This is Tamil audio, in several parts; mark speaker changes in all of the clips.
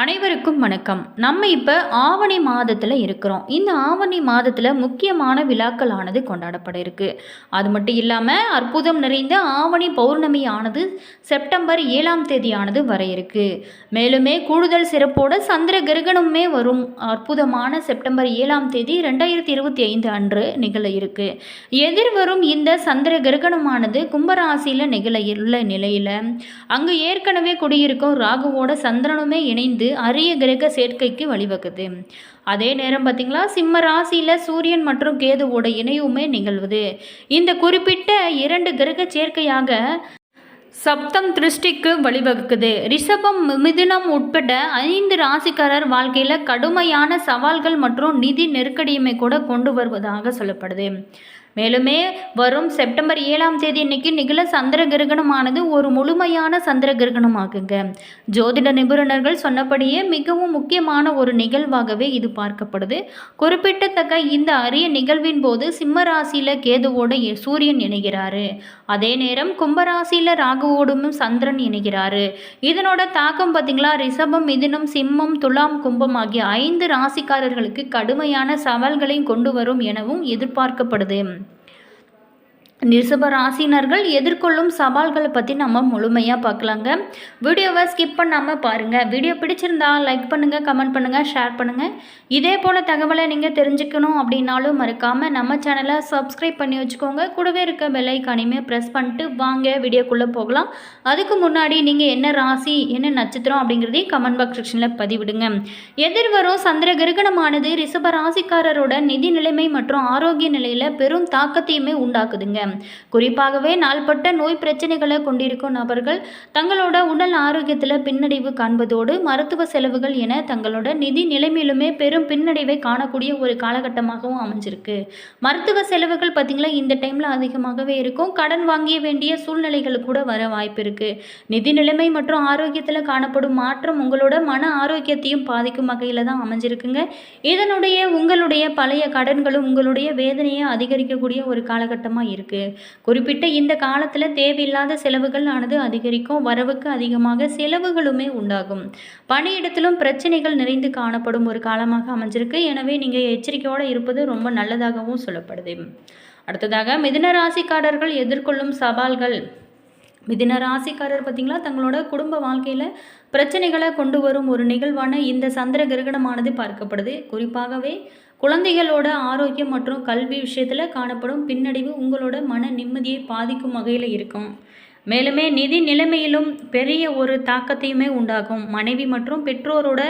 Speaker 1: அனைவருக்கும் வணக்கம். நம்ம இப்போ ஆவணி மாதத்தில் இருக்கிறோம். இந்த ஆவணி மாதத்தில் முக்கியமான விழாக்களானது கொண்டாடப்பட இருக்கு. அது மட்டும் இல்லாமல் அற்புதம் நிறைந்த ஆவணி பௌர்ணமி ஆனது செப்டம்பர் ஏழாம் தேதியானது வர இருக்கு. மேலுமே கூடுதல் சிறப்போட சந்திர கிரகணமுமே வரும். அற்புதமான செப்டம்பர் ஏழாம் தேதி ரெண்டாயிரத்தி இருபத்தி ஐந்து அன்று நிகழ இருக்கு. எதிர்வரும் இந்த சந்திர கிரகணமானது கும்பராசியில் நிகழ உள்ள நிலையில் அங்கு ஏற்கனவே குடியிருக்கும் ராகுவோட சந்திரனுமே இணைந்து அரிய கிரக சேர்க்கைக்கு வழிவகுது. அதே நேரம் பார்த்திங்களா சிம்ம ராசியில் சூரியன் மற்றும் கேதுவோட இணைவுமே நிகழ்வுது. இந்த குறிப்பிட்ட இரண்டு கிரக சேர்க்கையாக சப்தம் திருஷ்டிக்கு வழிவகுக்குது. ரிஷபம் மிதுனம் உட்பட ஐந்து ராசிக்காரர் வாழ்க்கையில் கடுமையான சவால்கள் மற்றும் நிதி நெருக்கடியுமே கூட கொண்டு வருவதாக சொல்லப்படுது. மேலுமே வரும் செப்டம்பர் ஏழாம் தேதி இன்னைக்கு நிகழ சந்திர கிரகணமானது ஒரு முழுமையான சந்திர கிரகணமாகுங்க. ஜோதிட நிபுணர்கள் சொன்னபடியே மிகவும் முக்கியமான ஒரு நிகழ்வாகவே இது பார்க்கப்படுது. குறிப்பிட்டத்தக்க இந்த அரிய நிகழ்வின் போது சிம்ம ராசியில் கேதுவோட சூரியன் இணைகிறாரு. அதே நேரம் கும்பராசியில் ராகுவோடும் சந்திரன் இணைகிறாரு. இதனோட தாக்கம் பார்த்தீங்களா ரிஷபம் மிதுனம் சிம்மம் துலாம் கும்பம் ஆகிய ஐந்து ராசிக்காரர்களுக்கு கடுமையான சவால்களையும் கொண்டு வரும் எனவும் எதிர்பார்க்கப்படுது. ரிஷப ராசினர்கள் எதிர்கொள்ளும் சவால்களை பற்றி நம்ம முழுமையாக பார்க்கலாங்க. வீடியோவை ஸ்கிப் பண்ணாமல் பாருங்கள் வீடியோ பிடிச்சிருந்தா லைக் பண்ணுங்கள் கமெண்ட் பண்ணுங்கள் ஷேர் பண்ணுங்கள் இதே போல் தகவலை நீங்கள் தெரிஞ்சுக்கணும் அப்படின்னாலும் மறக்காமல் நம்ம சேனலை சப்ஸ்கிரைப் பண்ணி வச்சுக்கோங்க. கூடவே இருக்க பெல் ப்ரெஸ் பண்ணிட்டு வாங்க வீடியோக்குள்ளே போகலாம். அதுக்கு முன்னாடி நீங்கள் என்ன ராசி என்ன நட்சத்திரம் அப்படிங்கிறதையும் கமெண்ட் பாக்ஸ் செக்ஷனில் பதிவிடுங்க. எதிர்வரும் சந்திர கிரகணமானது ரிஷப ராசிக்காரரோட நிதி நிலைமை மற்றும் ஆரோக்கிய நிலையில் பெரும் தாக்கத்தையுமே உண்டாக்குதுங்க. குறிப்பாகவே நாள்பட்ட நோய் பிரச்சனைகளை கொண்டிருக்கும் நபர்கள் தங்களோட உடல் ஆரோக்கியத்தில் பின்னடைவு காண்பதோடு மருத்துவ செலவுகள் என தங்களோட நிதி நிலைமையிலுமே பெரும் பின்னடைவை காணக்கூடிய ஒரு காலகட்டமாகவும் அமைஞ்சிருக்கு. மருத்துவ செலவுகள் பார்த்திங்களா இந்த டைமில் அதிகமாகவே இருக்கும். கடன் வாங்கிய வேண்டிய சூழ்நிலைகள் கூட வர வாய்ப்பு இருக்குது நிதி நிலைமை மற்றும் ஆரோக்கியத்தில் காணப்படும் மாற்றம் உங்களோட மன ஆரோக்கியத்தையும் பாதிக்கும் வகையில் தான் அமைஞ்சிருக்குங்க. இதனுடைய உங்களுடைய பழைய கடன்களும் உங்களுடைய வேதனையை அதிகரிக்கக்கூடிய ஒரு காலகட்டமாக இருக்குது குறிப்பிட்ட இந்த காலத்தில் தேவையில்லாத செலவுகள் ஆனது அதிகரிக்கும் வரவுக்கு அதிகமாக செலவுகளுமே உண்டாகும். பணியிடத்திலும் பிரச்சனைகள் நிறைந்து காணப்படும் ஒரு காலமாக அமைஞ்சிருக்கு. எனவே நீங்கள் எச்சரிக்கையோடு இருப்பது ரொம்ப நல்லதாகவும் சொல்லப்படுது. அடுத்ததாக மிதுன ராசிக்காரர்கள் எதிர்கொள்ளும் சவால்கள். மிதின ராசிக்காரர் பார்த்திங்களா தங்களோட குடும்ப வாழ்க்கையில் பிரச்சனைகளை கொண்டு வரும் ஒரு நிகழ்வான இந்த சந்திர கிரகணமானது பார்க்கப்படுது. குறிப்பாகவே குழந்தைகளோட ஆரோக்கியம் மற்றும் கல்வி விஷயத்தில் காணப்படும் பின்னடைவு உங்களோட மன நிம்மதியை பாதிக்கும் வகையில் இருக்கும். மேலுமே நிதி நிலைமையிலும் பெரிய ஒரு தாக்கத்தையுமே உண்டாகும். மனைவி மற்றும் பெற்றோரோட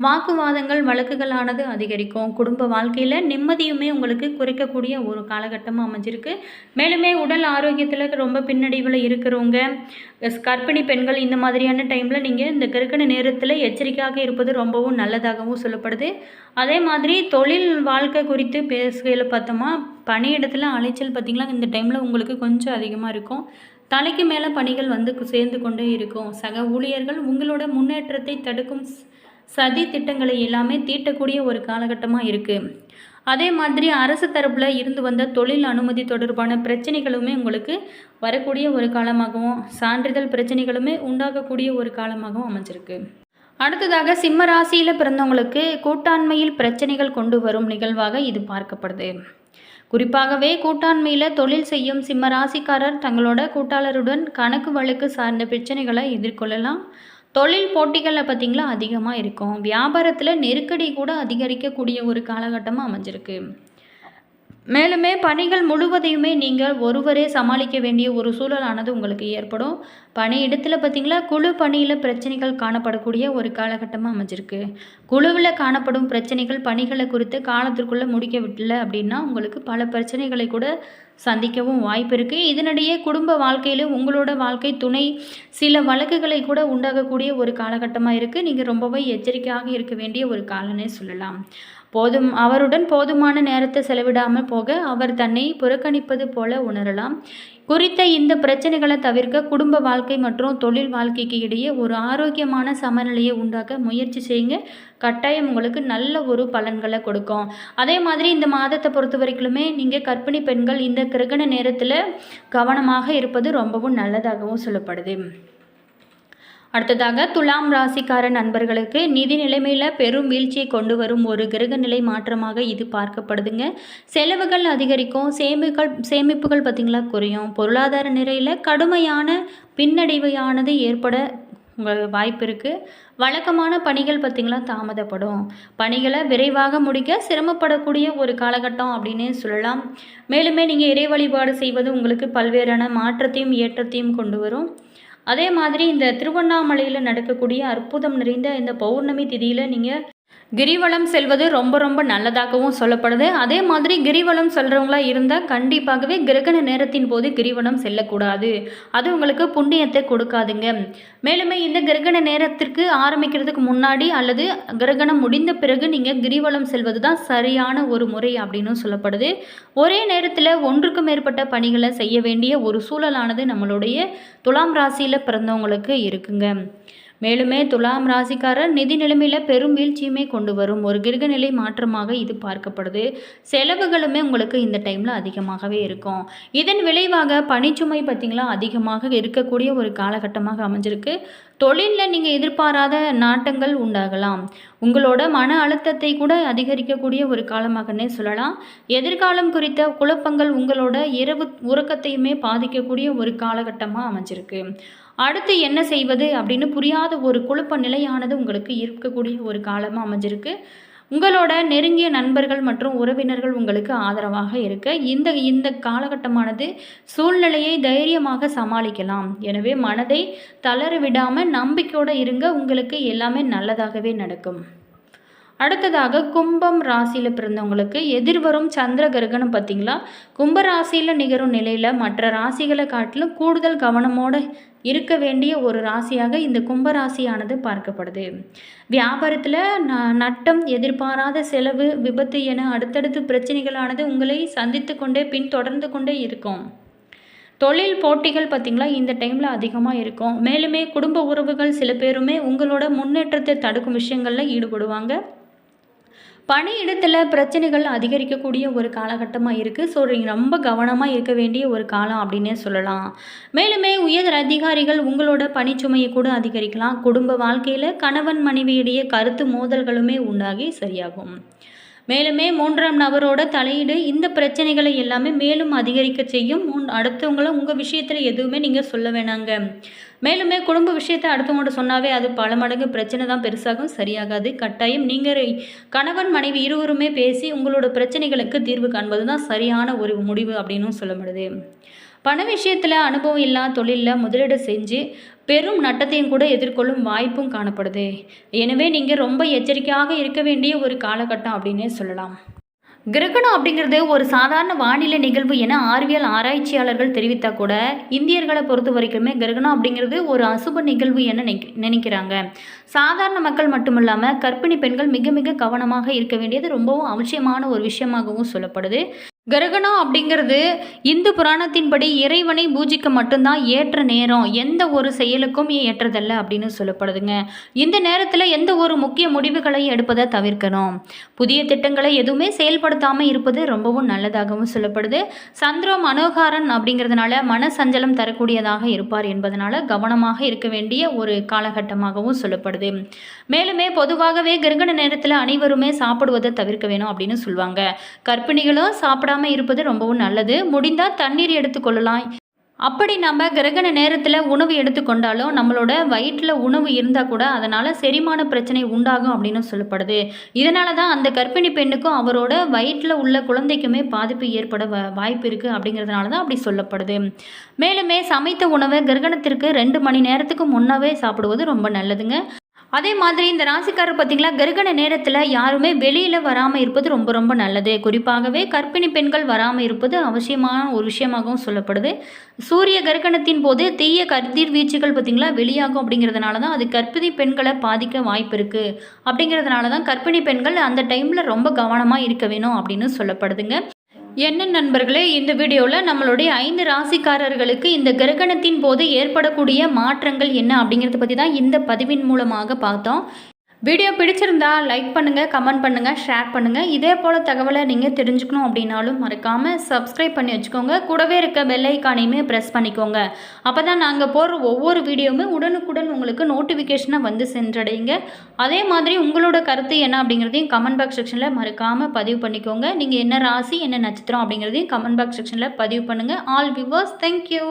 Speaker 1: வாக்குவாதங்கள் வழக்குகளானது அதிகரிக்கும். குடும்ப வாழ்க்கையில் நிம்மதியுமே உங்களுக்கு குறைக்கக்கூடிய ஒரு காலகட்டமாக அமைஞ்சிருக்கு. மேலுமே உடல் ஆரோக்கியத்தில் ரொம்ப பின்னடைவில் இருக்கிறவங்க கர்ப்பிணி பெண்கள் இந்த மாதிரியான டைமில் நீங்கள் இந்த கிறுக்கண நேரத்தில் எச்சரிக்கையாக இருப்பது ரொம்பவும் நல்லதாகவும் சொல்லப்படுது. அதே மாதிரி தொழில் வாழ்க்கை குறித்து பேசுகையில் பார்த்தோமா பணியிடத்தில் அலைச்சல் பார்த்திங்களா? இந்த டைமில் உங்களுக்கு கொஞ்சம் அதிகமாக இருக்கும். தலைக்கு மேலே பணிகள் வந்து சேர்ந்து கொண்டே இருக்கும். சக ஊழியர்கள் உங்களோட முன்னேற்றத்தை தடுக்கும் ஸ்- சதி திட்டங்களை எல்லாமே தீட்டக்கூடிய ஒரு காலகட்டமாக இருக்குது அதே மாதிரி அரசு தரப்பில் இருந்து வந்த தொழில் அனுமதி தொடர்பான பிரச்சனைகளுமே உங்களுக்கு வரக்கூடிய ஒரு காலமாகவும் சான்றிதழ் பிரச்சனைகளுமே உண்டாகக்கூடிய ஒரு காலமாகவும் அமைஞ்சிருக்கு. அடுத்ததாக சிம்ம ராசியில் பிறந்தவங்களுக்கு கூட்டாண்மையில் பிரச்சனைகள் கொண்டு வரும் நிகழ்வாக இது பார்க்கப்படுது. குறிப்பாகவே கூட்டாண்மையில் தொழில் செய்யும் சிம்ம ராசிக்காரர் தங்களோட கூட்டாளருடன் கணக்கு வழக்கு சார்ந்த பிரச்சனைகளை எதிர்கொள்ளலாம். தொழில் போட்டிகளில் பார்த்திங்களா அதிகமாக இருக்கும். வியாபாரத்தில் நெருக்கடி கூட அதிகரிக்கக்கூடிய ஒரு காலகட்டமாக அமைஞ்சிருக்கு. மேலுமே பணிகள் முழுவதையுமே நீங்கள் ஒருவரே சமாளிக்க வேண்டிய ஒரு சூழலானது உங்களுக்கு ஏற்படும். பணி இடத்துல பார்த்திங்களா குழு பணியில் பிரச்சனைகள் காணப்படக்கூடிய ஒரு காலகட்டமாக அமைஞ்சிருக்கு. குழுவில் காணப்படும் பிரச்சனைகள் பணிகளை குறித்து காலத்திற்குள்ளே முடிக்க விடல அப்படின்னா உங்களுக்கு பல பிரச்சனைகளை கூட சந்திக்கவும் வாய்ப்பு இருக்குது இதனிடையே குடும்ப வாழ்க்கையில் உங்களோட வாழ்க்கை துணை சில வழக்குகளை கூட உண்டாகக்கூடிய ஒரு காலகட்டமாக இருக்குது நீங்கள் ரொம்பவே எச்சரிக்கையாக இருக்க வேண்டிய ஒரு காலனே சொல்லலாம். போதும் அவருடன் போதுமான நேரத்தை செலவிடாமல் போக அவர் தன்னை புறக்கணிப்பது போல உணரலாம். குறித்த இந்த பிரச்சனைகளை தவிர்க்க குடும்ப வாழ்க்கை மற்றும் தொழில் வாழ்க்கைக்கு இடையே ஒரு ஆரோக்கியமான சமநிலையை உண்டாக்க முயற்சி செய்யுங்க. கட்டாயம் உங்களுக்கு நல்ல ஒரு பலன்களை கொடுக்கும். அதே மாதிரி இந்த மாதத்தை பொறுத்த வரைக்குமே நீங்கள் கற்பிணி பெண்கள் இந்த கிரகண நேரத்தில் கவனமாக இருப்பது ரொம்பவும் நல்லதாகவும் சொல்லப்படுது. அடுத்ததாக துலாம் ராசிக்கார நண்பர்களுக்கு நிதி நிலைமையில் பெரும் வீழ்ச்சியை கொண்டு வரும் ஒரு கிரக நிலை மாற்றமாக இது பார்க்கப்படுதுங்க. செலவுகள் அதிகரிக்கும் சேமிகள் சேமிப்புகள் பார்த்திங்களா குறையும். பொருளாதார நிலையில் கடுமையான பின்னடைவையானது ஏற்பட உங்கள் வாய்ப்பு இருக்குது வழக்கமான பணிகள் பார்த்திங்களா தாமதப்படும். பணிகளை விரைவாக முடிக்க சிரமப்படக்கூடிய ஒரு காலகட்டம் அப்படின்னு சொல்லலாம். மேலுமே நீங்கள் இறை வழிபாடு செய்வது உங்களுக்கு பல்வேறான மாற்றத்தையும் ஏற்றத்தையும் கொண்டு வரும். அதே மாதிரி இந்த திருவண்ணாமலையில் நடக்கக்கூடிய அற்புதம் நிறைந்த இந்த பௌர்ணமி திதியில் நீங்கள் கிரிவலம் செல்வது ரொம்ப ரொம்ப நல்லதாகவும் சொல்லப்படுது. அதே மாதிரி கிரிவலம் செல்றவங்களா இருந்தால் கண்டிப்பாகவே கிரகண நேரத்தின் போது கிரிவலம் செல்லக்கூடாது. அது உங்களுக்கு புண்ணியத்தை கொடுக்காதுங்க. மேலுமே இந்த கிரகண நேரத்திற்கு ஆரம்பிக்கிறதுக்கு முன்னாடி அல்லது கிரகணம் முடிந்த பிறகு நீங்கள் கிரிவலம் செல்வது தான் சரியான ஒரு முறை அப்படின்னு சொல்லப்படுது. ஒரே நேரத்தில் ஒன்றுக்கு மேற்பட்ட பணிகளை செய்ய வேண்டிய ஒரு சூழலானது நம்மளுடைய துலாம் ராசியில் பிறந்தவங்களுக்கு இருக்குங்க. மேலுமே துலாம் ராசிக்காரர் நிதி நிலைமையில் பெரும் வீழ்ச்சியுமே கொண்டு வரும். ஒரு கிரகநிலை மாற்றமாக இது பார்க்கப்படுது. செலவுகளுமே உங்களுக்கு இந்த டைமில் அதிகமாகவே இருக்கும். இதன் விளைவாக பணிச்சுமை பார்த்திங்களா அதிகமாக இருக்கக்கூடிய ஒரு காலகட்டமாக அமைஞ்சிருக்கு. தொழிலில் நீங்கள் எதிர்பாராத நாட்டங்கள் உண்டாகலாம். உங்களோட மன அழுத்தத்தை கூட அதிகரிக்கக்கூடிய ஒரு காலமாகனே சொல்லலாம். எதிர்காலம் குறித்த குழப்பங்கள் உங்களோட இரவு உறக்கத்தையுமே பாதிக்கக்கூடிய ஒரு காலகட்டமாக அமைஞ்சிருக்கு. அடுத்து என்ன செய்வது அப்படின்னு புரியாத ஒரு குழப்ப நிலையானது உங்களுக்கு இருக்கக்கூடிய ஒரு காலமாக அமைஞ்சிருக்கு. உங்களோட நெருங்கிய நண்பர்கள் மற்றும் உறவினர்கள் உங்களுக்கு ஆதரவாக இருக்க. இந்த இந்த காலகட்டமானது சூழ்நிலையை தைரியமாக சமாளிக்கலாம். எனவே மனதை தளர விடாமல் நம்பிக்கையோடு இருங்க. உங்களுக்கு எல்லாமே நல்லதாகவே நடக்கும். அடுத்ததாக கும்பம் ராசியில் பிறந்தவங்களுக்கு எதிர்வரும் சந்திர கிரகணம் பார்த்தீங்களா? கும்ப ராசியில் நிகரும் நிலையில் மற்ற ராசிகளை காட்டிலும் கூடுதல் கவனமோடு இருக்க வேண்டிய ஒரு ராசியாக இந்த கும்ப ராசியானது பார்க்கப்படுது. வியாபாரத்தில் ந நட்டம் எதிர்பாராத செலவு விபத்து என அடுத்தடுத்து பிரச்சனைகளானது உங்களை சந்தித்து கொண்டே பின் தொடர்ந்து கொண்டே இருக்கும். தொழில் போட்டிகள் பார்த்திங்களா? இந்த டைமில் அதிகமாக இருக்கும். மேலுமே குடும்ப உறவுகள் சில பேருமே உங்களோட முன்னேற்றத்தை தடுக்கும் விஷயங்களில் ஈடுபடுவாங்க. பணியிடத்தில் பிரச்சனைகள் அதிகரிக்கக்கூடிய ஒரு காலகட்டமாக இருக்குது ஸோ நீங்கள் ரொம்ப கவனமாக இருக்க வேண்டிய ஒரு காலம் அப்படின்னே சொல்லலாம். மேலுமே உயர் அதிகாரிகள் உங்களோட பணிச்சுமையை கூட அதிகரிக்கலாம். குடும்ப வாழ்க்கையில் கணவன் மனைவியிடையே கருத்து மோதல்களுமே உண்டாகி சரியாகும். மேலுமே மூன்றாம் நபரோட தலையீடு இந்த பிரச்சனைகளை எல்லாமே மேலும் அதிகரிக்க செய்யும். அடுத்தவங்களும் உங்கள் விஷயத்தில் எதுவுமே நீங்கள் சொல்ல வேணாங்க. மேலுமே குடும்ப விஷயத்தை அடுத்தவங்கள்ட்ட சொன்னாவே அது பல மடங்கு பிரச்சனை தான் பெருசாகும் சரியாகாது. கட்டாயம் நீங்கள் கணவன் மனைவி இருவருமே பேசி உங்களோட பிரச்சனைகளுக்கு தீர்வு காண்பது தான் சரியான ஒரு முடிவு அப்படின்னு சொல்ல முடியுது. பண விஷயத்தில் அனுபவம் இல்லா தொழிலில் முதலீடு செஞ்சு பெரும் நட்டத்தையும் கூட எதிர்கொள்ளும் வாய்ப்பும் காணப்படுது. எனவே நீங்கள் ரொம்ப எச்சரிக்கையாக இருக்க வேண்டிய ஒரு காலகட்டம் அப்படின்னே சொல்லலாம். கிரகணம் அப்படிங்கிறது ஒரு சாதாரண வானிலை நிகழ்வு என அறிவியல் ஆராய்ச்சியாளர்கள் தெரிவித்தால் கூட இந்தியர்களை பொறுத்த வரைக்குமே கிரகணம் அப்படிங்கிறது ஒரு அசுப நிகழ்வு என நினைக்கிறாங்க. சாதாரண மக்கள் மட்டுமல்லாமல் கர்ப்பிணி பெண்கள் மிக மிக கவனமாக இருக்க வேண்டியது ரொம்பவும் அவசியமான ஒரு விஷயமாகவும் சொல்லப்படுது. கிரகணம் அப்படிங்கிறது இந்து புராணத்தின்படி இறைவனை பூஜிக்க மட்டும்தான் ஏற்ற நேரம். எந்த ஒரு செயலுக்கும் ஏற்றதல்ல அப்படின்னு சொல்லப்படுதுங்க. இந்த நேரத்தில் எந்த ஒரு முக்கிய முடிவுகளை எடுப்பதை தவிர்க்கணும். புதிய திட்டங்களை எதுவுமே செயல்படுத்தாமல் இருப்பது ரொம்பவும் நல்லதாகவும் சொல்லப்படுது. சந்திரம் மனோகாரன் அப்படிங்கிறதுனால மன சஞ்சலம் தரக்கூடியதாக இருப்பார் என்பதனால கவனமாக இருக்க வேண்டிய ஒரு காலகட்டமாகவும் சொல்லப்படுது. மேலுமே பொதுவாகவே கிரகண நேரத்தில் அனைவருமே சாப்பிடுவதை தவிர்க்க வேணும் அப்படின்னு சொல்லுவாங்க கர்ப்பிணிகளும் சாப்பிட சாப்பிடாமல் இருப்பது ரொம்பவும் நல்லது. முடிந்தால் தண்ணீர் எடுத்துக்கொள்ளலாம் அப்படி நம்ம கிரகண நேரத்தில் உணவு எடுத்துக்கொண்டாலும் நம்மளோட வயிற்றில் உணவு இருந்தால் கூட அதனால் செரிமான பிரச்சனை உண்டாகும் அப்படின்னு சொல்லப்படுது. இதனால தான் அந்த கர்ப்பிணி பெண்ணுக்கும் அவரோட வயிற்றில் உள்ள குழந்தைக்குமே பாதிப்பு ஏற்பட வாய்ப்பு இருக்குது அப்படிங்கிறதுனால தான் அப்படி சொல்லப்படுது. மேலுமே சமைத்த உணவை கிரகணத்திற்கு ரெண்டு மணி நேரத்துக்கு முன்னவே சாப்பிடுவது ரொம்ப நல்லதுங்க. அதே மாதிரி இந்த ராசிக்காரர் பார்த்திங்களா கருகண நேரத்தில் யாருமே வெளியில் வராமல் இருப்பது ரொம்ப ரொம்ப நல்லது. குறிப்பாகவே கர்ப்பிணி பெண்கள் வராமல் இருப்பது அவசியமான ஒரு விஷயமாகவும் சொல்லப்படுது. சூரிய கருகணத்தின் போது தீய கதிர் வீச்சுகள் பார்த்திங்களா வெளியாகும் அப்படிங்கிறதுனால தான் அது கர்ப்பிணி பெண்களை பாதிக்க வாய்ப்பு இருக்குது அப்படிங்கிறதுனால தான் கர்ப்பிணி பெண்கள் அந்த டைமில் ரொம்ப கவனமாக இருக்க வேணும் அப்படின்னு சொல்லப்படுதுங்க. என்ன நண்பர்களே இந்த வீடியோவில் நம்மளுடைய ஐந்து ராசிக்காரர்களுக்கு இந்த கிரகணத்தின் போது ஏற்படக்கூடிய மாற்றங்கள் என்ன அப்படிங்கிறத பற்றி தான் இந்த பதிவின் மூலமாக பார்த்தோம். வீடியோ பிடிச்சிருந்தா லைக் பண்ணுங்கள் கமெண்ட் பண்ணுங்கள் ஷேர் பண்ணுங்கள் இதே போல் தகவலை நீங்கள் தெரிஞ்சுக்கணும் அப்படின்னாலும் மறக்காமல் சப்ஸ்கிரைப் பண்ணி வச்சுக்கோங்க. கூடவே இருக்க பெல்லைக்கானையுமே ப்ரெஸ் பண்ணிக்கோங்க. அப்போ தான் நாங்கள் போடுற ஒவ்வொரு வீடியோவுமே உடனுக்குடன் உங்களுக்கு நோட்டிஃபிகேஷனை வந்து சென்றடையுங்க. அதே மாதிரி உங்களோட கருத்து என்ன அப்படிங்கிறதையும் கமெண்ட் பாக்ஸ் செக்ஷனில் மறக்காமல் பதிவு பண்ணிக்கோங்க. நீங்கள் என்ன ராசி என்ன நட்சத்திரம் அப்படிங்கிறதையும் கமெண்ட் பாக்ஸ் செக்ஷனில் பதிவு பண்ணுங்கள் ஆல் வியூவர்ஸ் தேங்க்யூ